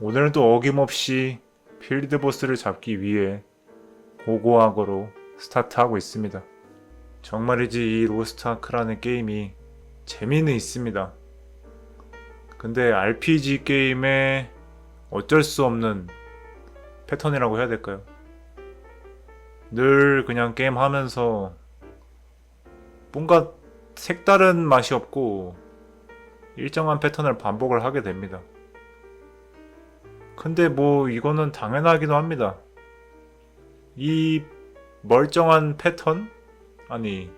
오늘은 또 어김없이 필드 보스를 잡기 위해 고고학으로 스타트하고 있습니다. 정말이지 이 로스트아크라는 게임이 재미는 있습니다. 근데 RPG 게임의 어쩔 수 없는 패턴이라고 해야 될까요? 늘 그냥 게임 하면서 뭔가 색다른 맛이 없고 일정한 패턴을 반복을 하게 됩니다. 근데 뭐 이거는 당연하기도 합니다. 이 멀쩡한 패턴? 아니,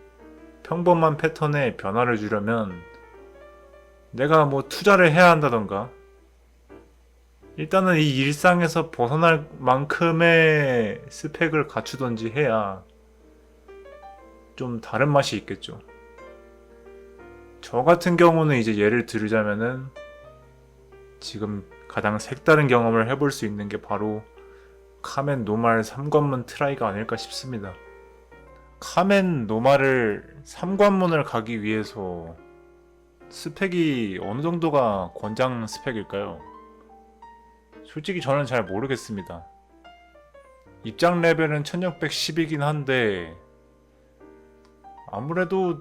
평범한 패턴에 변화를 주려면 내가 뭐 투자를 해야 한다던가 일단은 이 일상에서 벗어날 만큼의 스펙을 갖추던지 해야 좀 다른 맛이 있겠죠. 저 같은 경우는 이제 예를 들자면은 지금 가장 색다른 경험을 해볼 수 있는 게 바로 카멘 노말 3관문 트라이가 아닐까 싶습니다. 카멘 노말을 3관문을 가기 위해서 스펙이 어느 정도가 권장 스펙일까요? 솔직히 저는 잘 모르겠습니다. 입장 레벨은 1610이긴 한데 아무래도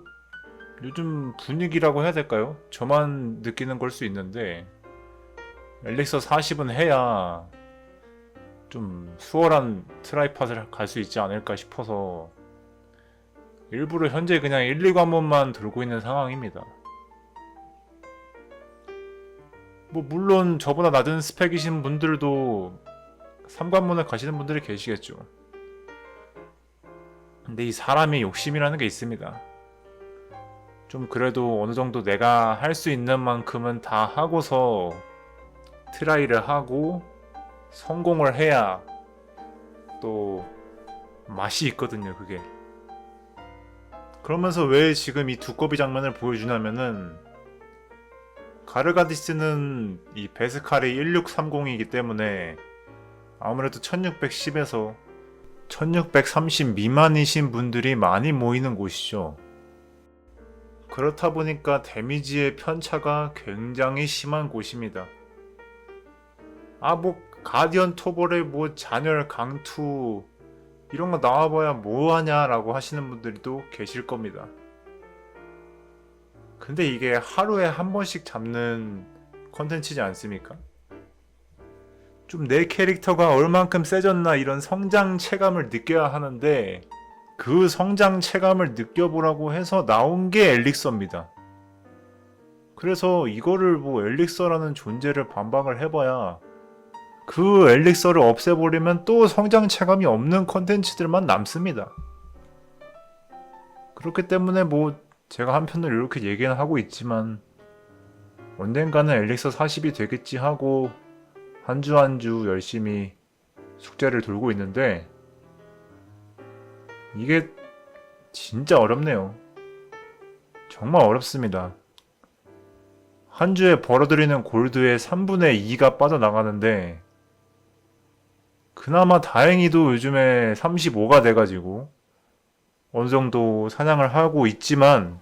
요즘 분위기라고 해야 될까요? 저만 느끼는 걸 수 있는데 엘릭서 40은 해야 좀 수월한 트라이팟을 갈 수 있지 않을까 싶어서 일부러 현재 그냥 1, 2관문만 들고 있는 상황입니다. 뭐 물론 저보다 낮은 스펙이신 분들도 3관문을 가시는 분들이 계시겠죠. 근데 이 사람이 욕심이라는 게 있습니다. 좀 그래도 어느 정도 내가 할 수 있는 만큼은 다 하고서 트라이를 하고 성공을 해야 또 맛이 있거든요, 그게. 그러면서 왜 지금 이 두꺼비 장면을 보여주냐면은 가르가디스는 이 베스칼이 1630이기 때문에 아무래도 1610에서 1630 미만이신 분들이 많이 모이는 곳이죠. 그렇다 보니까 데미지의 편차가 굉장히 심한 곳입니다. 아, 뭐, 가디언 토벌의 뭐, 잔열 강투, 이런 거 나와봐야 뭐하냐라고 하시는 분들이 또 계실 겁니다. 근데 이게 하루에 한 번씩 잡는 컨텐츠지 않습니까? 좀 내 캐릭터가 얼만큼 세졌나 이런 성장 체감을 느껴야 하는데 그 성장 체감을 느껴보라고 해서 나온 게 엘릭서입니다. 그래서 이거를 뭐 엘릭서라는 존재를 반박을 해봐야 그 엘릭서를 없애버리면 또 성장 체감이 없는 컨텐츠들만 남습니다. 그렇기 때문에 뭐 제가 한편으로 이렇게 얘기는 하고 있지만 언젠가는 엘릭서 40이 되겠지 하고 한 주 한 주 열심히 숙제를 돌고 있는데 이게 진짜 어렵네요. 정말 어렵습니다. 한 주에 벌어들이는 골드의 3분의 2가 빠져나가는데 그나마 다행히도 요즘에 35가 돼가지고 어느 정도 사냥을 하고 있지만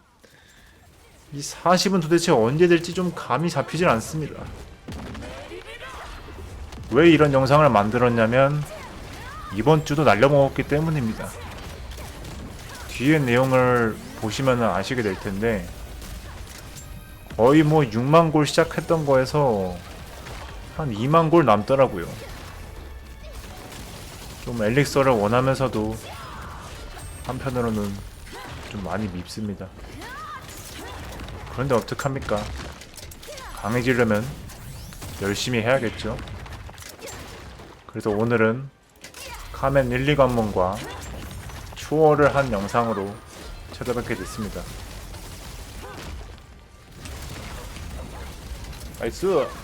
이 40은 도대체 언제 될지 좀 감이 잡히질 않습니다. 왜 이런 영상을 만들었냐면 이번 주도 날려먹었기 때문입니다. 뒤에 내용을 보시면 아시게 될 텐데 거의 뭐 6만 골 시작했던 거에서 한 2만 골 남더라고요. 좀 엘릭서를 원하면서도 한편으로는 좀 많이 밉습니다. 그런데 어떡합니까? 강해지려면 열심히 해야겠죠. 그래서 오늘은 카멘 1, 2관문과 추월을 한 영상으로 찾아뵙게 됐습니다. 나이스!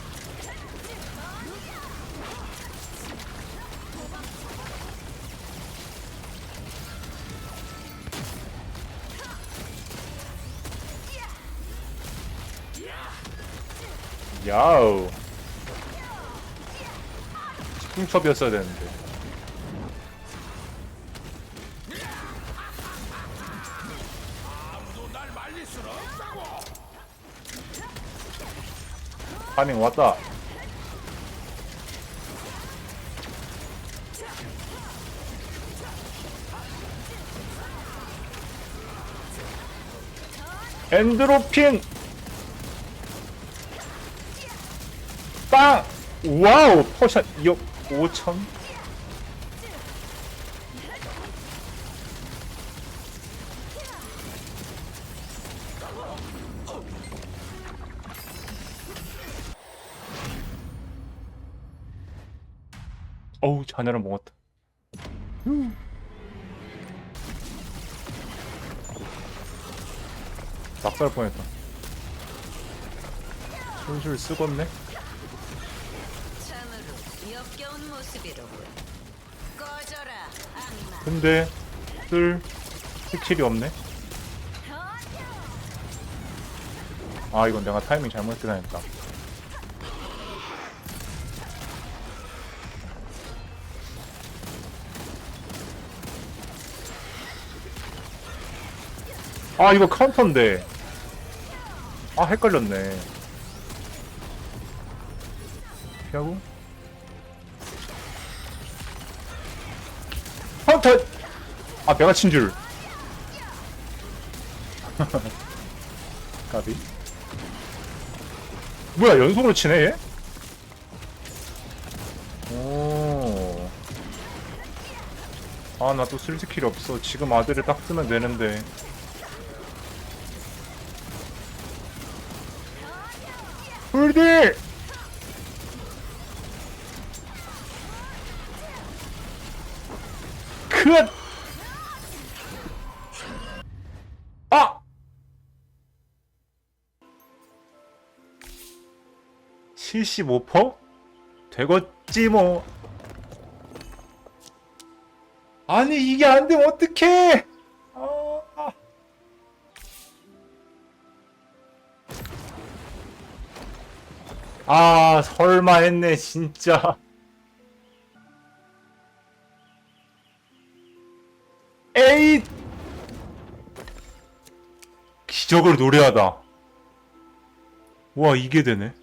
야우. 킹첩이었어야 되는데. 파밍 왔다. 엔드로핀 빵! 와우! 포션 2억 5천? 어우 자네랑 먹었다. 낙살 뻔했다. 술술 쓰겄네 근데 쓸 스킬이 없네. 아 이건 내가 타이밍 잘못 계산했다. 아 이거 카운터인데. 아 헷갈렸네. 피하고 아 배가 친줄 까비 뭐야 연속으로 치네 얘? 오. 아, 나 또 쓸 스킬이 없어. 지금 아들을 딱 쓰면 되는데. 불딜! 75%? 되겠지 뭐. 아니 이게 안 되면 어떡해? 아. 아 설마 했네 진짜. 에이 기적을 노래하다. 와 이게 되네.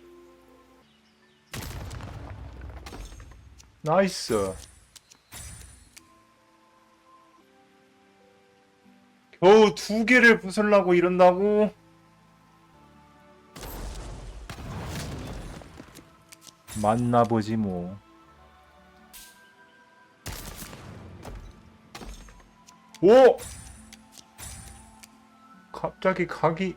나이스. 겨우 두 개를 부술라고 이런다고? 만나보지 뭐. 오! 갑자기 각이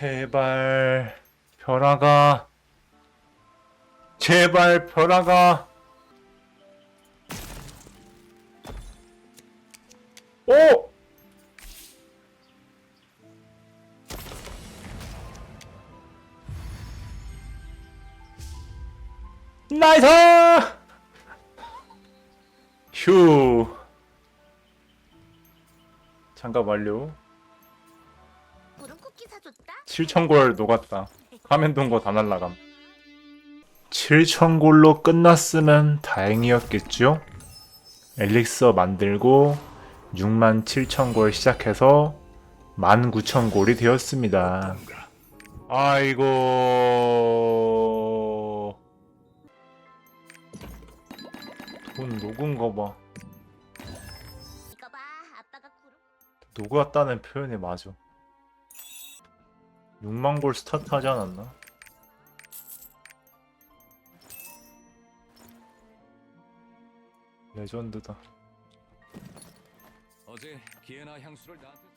제발 별아가 제발 별아가 오! 나이스! 휴 잠깐 완료 7,000골 녹았다. 카멘돈 거다 날라감. 7,000골로 끝났으면 다행이었겠죠? 엘릭서 만들고 67,000골 시작해서 19,000골이 되었습니다. 아이고... 돈 녹은 거 봐. 녹았다는 표현이 맞아. 6만 골 스타트 하지 않았나? 레전드다. 어제 기에나 향수를 나한테